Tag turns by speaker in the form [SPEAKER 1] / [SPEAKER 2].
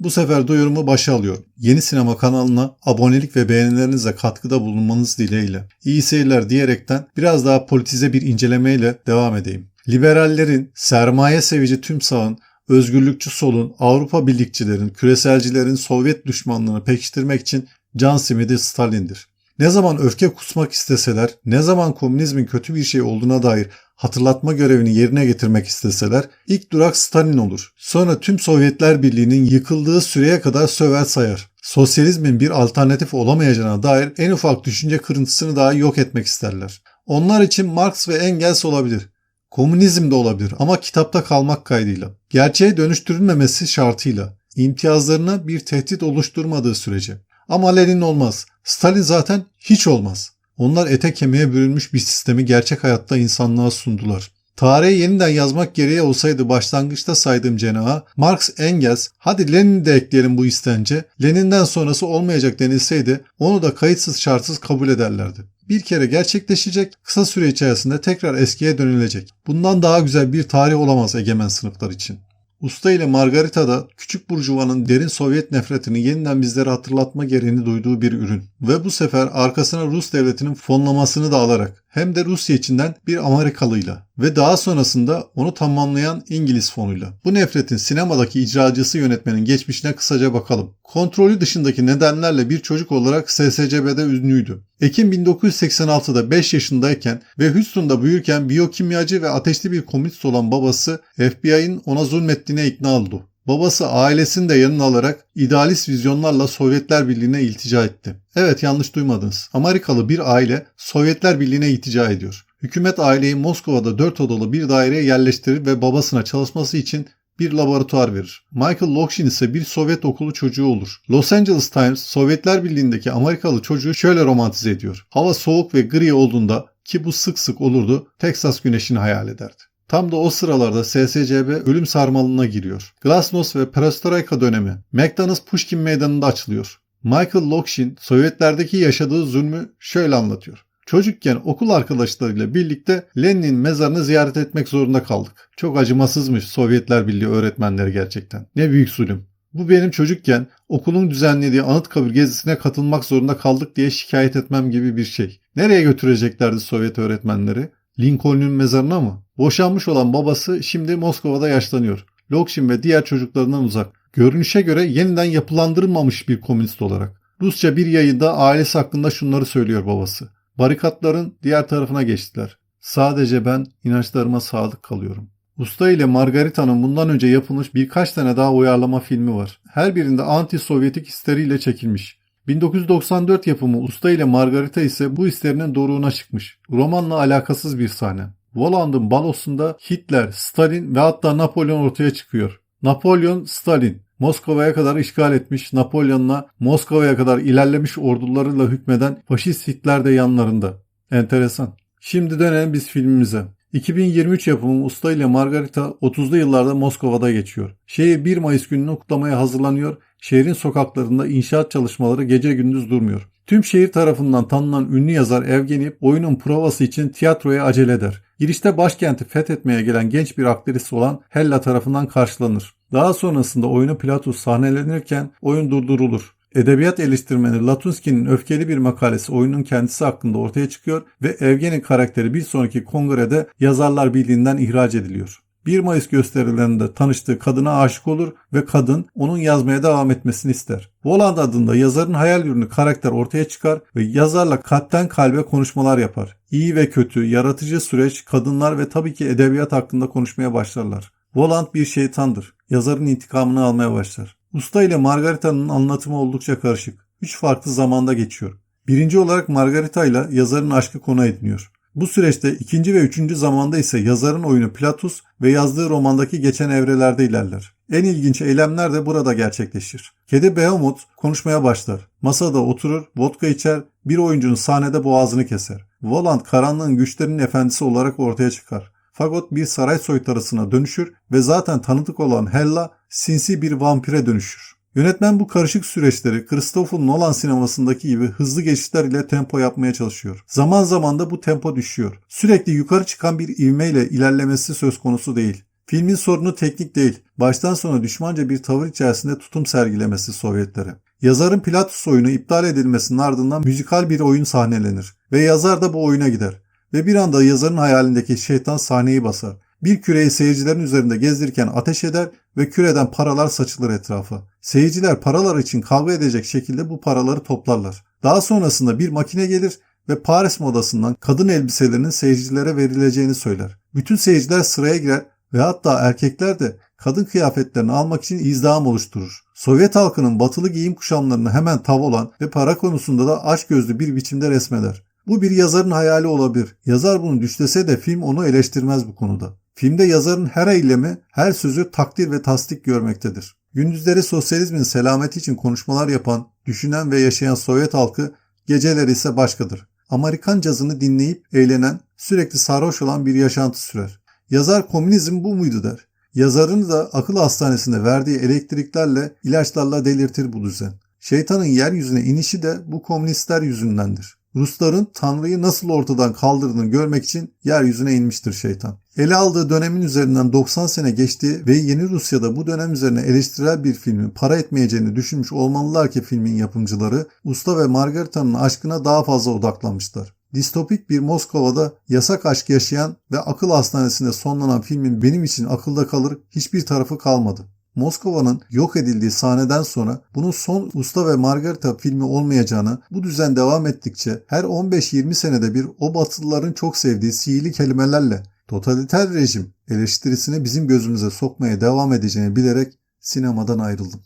[SPEAKER 1] Bu sefer duyurumu başa alıyorum. Yeni sinema kanalına abonelik ve beğenilerinizle katkıda bulunmanız dileğiyle. İyi seyirler diyerekten biraz daha politize bir incelemeyle devam edeyim. Liberallerin, sermaye sevici tüm sağın, özgürlükçü solun, Avrupa birlikçilerin, küreselcilerin Sovyet düşmanlığını pekiştirmek için can simidi Stalin'dir. Ne zaman öfke kusmak isteseler, ne zaman komünizmin kötü bir şey olduğuna dair hatırlatma görevini yerine getirmek isteseler ilk durak Stalin olur. Sonra tüm Sovyetler Birliği'nin yıkıldığı süreye kadar söver sayar. Sosyalizmin bir alternatif olamayacağına dair en ufak düşünce kırıntısını daha yok etmek isterler. Onlar için Marx ve Engels olabilir. Komünizm de olabilir ama kitapta kalmak kaydıyla. Gerçeğe dönüştürülmemesi şartıyla. İmtiyazlarına bir tehdit oluşturmadığı sürece. Ama Lenin olmaz. Stalin zaten hiç olmaz. Onlar ete kemiğe bürünmüş bir sistemi gerçek hayatta insanlığa sundular. Tarihi yeniden yazmak gereği olsaydı başlangıçta saydığım cenaha Marx, Engels, hadi Lenin'i de ekleyelim bu istence, Lenin'den sonrası olmayacak denilseydi onu da kayıtsız şartsız kabul ederlerdi. Bir kere gerçekleşecek, kısa süre içerisinde tekrar eskiye dönülecek. Bundan daha güzel bir tarih olamaz egemen sınıflar için. Usta ile Margarita da küçük burjuvanın derin Sovyet nefretini yeniden bizlere hatırlatma gereğini duyduğu bir ürün. Ve bu sefer arkasına Rus devletinin fonlamasını da alarak hem de Rusya içinden bir Amerikalıyla ve daha sonrasında onu tamamlayan İngiliz fonuyla. Bu nefretin sinemadaki icracısı yönetmenin geçmişine kısaca bakalım. Kontrolü dışındaki nedenlerle bir çocuk olarak SSCB'de ünlüydü. Ekim 1986'da 5 yaşındayken ve Houston'da büyürken biyokimyacı ve ateşli bir komünist olan babası FBI'nin ona zulmettiğine ikna oldu. Babası ailesini de yanına alarak idealist vizyonlarla Sovyetler Birliği'ne iltica etti. Evet yanlış duymadınız. Amerikalı bir aile Sovyetler Birliği'ne iltica ediyor. Hükümet aileyi Moskova'da 4 odalı bir daireye yerleştirir ve babasına çalışması için bir laboratuvar verir. Michael Lokshin ise bir Sovyet okulu çocuğu olur. Los Angeles Times, Sovyetler Birliği'ndeki Amerikalı çocuğu şöyle romantize ediyor. Hava soğuk ve gri olduğunda ki bu sık sık olurdu, Texas güneşini hayal ederdi. Tam da o sıralarda SSCB ölüm sarmalına giriyor. Glasnost ve Perestroika dönemi McDonald's Pushkin Meydanı'nda açılıyor. Michael Lokshin Sovyetlerdeki yaşadığı zulmü şöyle anlatıyor. Çocukken okul arkadaşlarıyla birlikte Lenin'in mezarını ziyaret etmek zorunda kaldık. Çok acımasızmış Sovyetler Birliği öğretmenleri gerçekten. Ne büyük zulüm. Bu benim çocukken okulun düzenlediği Anıtkabir gezisine katılmak zorunda kaldık diye şikayet etmem gibi bir şey. Nereye götüreceklerdi Sovyet öğretmenleri? Lincoln'un mezarına mı? Boşanmış olan babası şimdi Moskova'da yaşlanıyor. Lokshin ve diğer çocuklarından uzak. Görünüşe göre yeniden yapılandırılmamış bir komünist olarak. Rusça bir yayında ailesi hakkında şunları söylüyor babası. Barikatların diğer tarafına geçtiler. Sadece ben inançlarıma sadık kalıyorum. Usta ile Margarita'nın bundan önce yapılmış birkaç tane daha uyarlama filmi var. Her birinde anti-Sovyetik histeriyle çekilmiş. 1994 yapımı Usta ile Margarita ise bu histerinin doruğuna çıkmış. Romanla alakasız bir sahne. Voland'ın balosunda Hitler, Stalin ve hatta Napolyon ortaya çıkıyor. Napolyon, Stalin. Moskova'ya kadar işgal etmiş, Napolyon'la Moskova'ya kadar ilerlemiş ordularıyla hükmeden faşist Hitler de yanlarında. Enteresan. Şimdi dönelim biz filmimize. 2023 yapımı Usta ile Margarita 30'lu yıllarda Moskova'da geçiyor. Şehir 1 Mayıs gününü kutlamaya hazırlanıyor. Şehrin sokaklarında inşaat çalışmaları gece gündüz durmuyor. Tüm şehir tarafından tanınan ünlü yazar Evgeni oyunun provası için tiyatroya acele eder. Girişte başkenti fethetmeye gelen genç bir aktris olan Hella tarafından karşılanır. Daha sonrasında oyunu Platus sahnelenirken oyun durdurulur. Edebiyat eleştirmeni Latunski'nin öfkeli bir makalesi oyunun kendisi hakkında ortaya çıkıyor ve Evgeni karakteri bir sonraki kongrede Yazarlar Birliği'nden ihraç ediliyor. 1 Mayıs gösterilerinde tanıştığı kadına aşık olur ve kadın onun yazmaya devam etmesini ister. Voland adında yazarın hayal ürünü karakter ortaya çıkar ve yazarla kalpten kalbe konuşmalar yapar. İyi ve kötü, yaratıcı süreç, kadınlar ve tabii ki edebiyat hakkında konuşmaya başlarlar. Voland bir şeytandır. Yazarın intikamını almaya başlar. Usta ile Margarita'nın anlatımı oldukça karışık. Üç farklı zamanda geçiyor. Birinci olarak Margarita ile yazarın aşkı konu ediniyor. Bu süreçte ikinci ve üçüncü zamanda ise yazarın oyunu Platus ve yazdığı romandaki geçen evrelerde ilerler. En ilginç eylemler de burada gerçekleşir. Kedi Behemoth konuşmaya başlar. Masada oturur, vodka içer, bir oyuncunun sahnede boğazını keser. Voland karanlığın güçlerinin efendisi olarak ortaya çıkar. Fagot bir saray soytarısına dönüşür ve zaten tanıdık olan Hella sinsi bir vampire dönüşür. Yönetmen bu karışık süreçleri Christopher Nolan sinemasındaki gibi hızlı geçişler ile tempo yapmaya çalışıyor. Zaman zaman da bu tempo düşüyor. Sürekli yukarı çıkan bir ivmeyle ilerlemesi söz konusu değil. Filmin sorunu teknik değil, baştan sona düşmanca bir tavır içerisinde tutum sergilemesi Sovyetlere. Yazarın Pilatus oyunu iptal edilmesinin ardından müzikal bir oyun sahnelenir ve yazar da bu oyuna gider. Ve bir anda yazarın hayalindeki şeytan sahneyi basar. Bir küreyi seyircilerin üzerinde gezdirirken ateş eder ve küreden paralar saçılır etrafa. Seyirciler paralar için kavga edecek şekilde bu paraları toplarlar. Daha sonrasında bir makine gelir ve Paris modasından kadın elbiselerinin seyircilere verileceğini söyler. Bütün seyirciler sıraya girer ve hatta erkekler de kadın kıyafetlerini almak için izdiham oluşturur. Sovyet halkının batılı giyim kuşamlarını hemen tav olan ve para konusunda da aç gözlü bir biçimde resmeder. Bu bir yazarın hayali olabilir. Yazar bunu düşlese de film onu eleştirmez bu konuda. Filmde yazarın her eylemi, her sözü takdir ve tasdik görmektedir. Gündüzleri sosyalizmin selameti için konuşmalar yapan, düşünen ve yaşayan Sovyet halkı, geceleri ise başkadır. Amerikan cazını dinleyip eğlenen, sürekli sarhoş olan bir yaşantı sürer. Yazar komünizm bu muydu der. Yazarını da akıl hastanesinde verdiği elektriklerle, ilaçlarla delirtir bu düzen. Şeytanın yeryüzüne inişi de bu komünistler yüzündendir. Rusların Tanrı'yı nasıl ortadan kaldırdığını görmek için yeryüzüne inmiştir şeytan. Ele aldığı dönemin üzerinden 90 sene geçti ve yeni Rusya'da bu dönem üzerine eleştirel bir filmin para etmeyeceğini düşünmüş olmalılar ki filmin yapımcıları Usta ve Margarita'nın aşkına daha fazla odaklanmışlar. Distopik bir Moskova'da yasak aşk yaşayan ve akıl hastanesinde sonlanan filmin benim için akılda kalır hiçbir tarafı kalmadı. Moskova'nın yok edildiği sahneden sonra bunun son Usta ve Margarita filmi olmayacağını, bu düzen devam ettikçe her 15-20 senede bir o Batılıların çok sevdiği sihirli kelimelerle totaliter rejim eleştirisini bizim gözümüze sokmaya devam edeceğini bilerek sinemadan ayrıldım.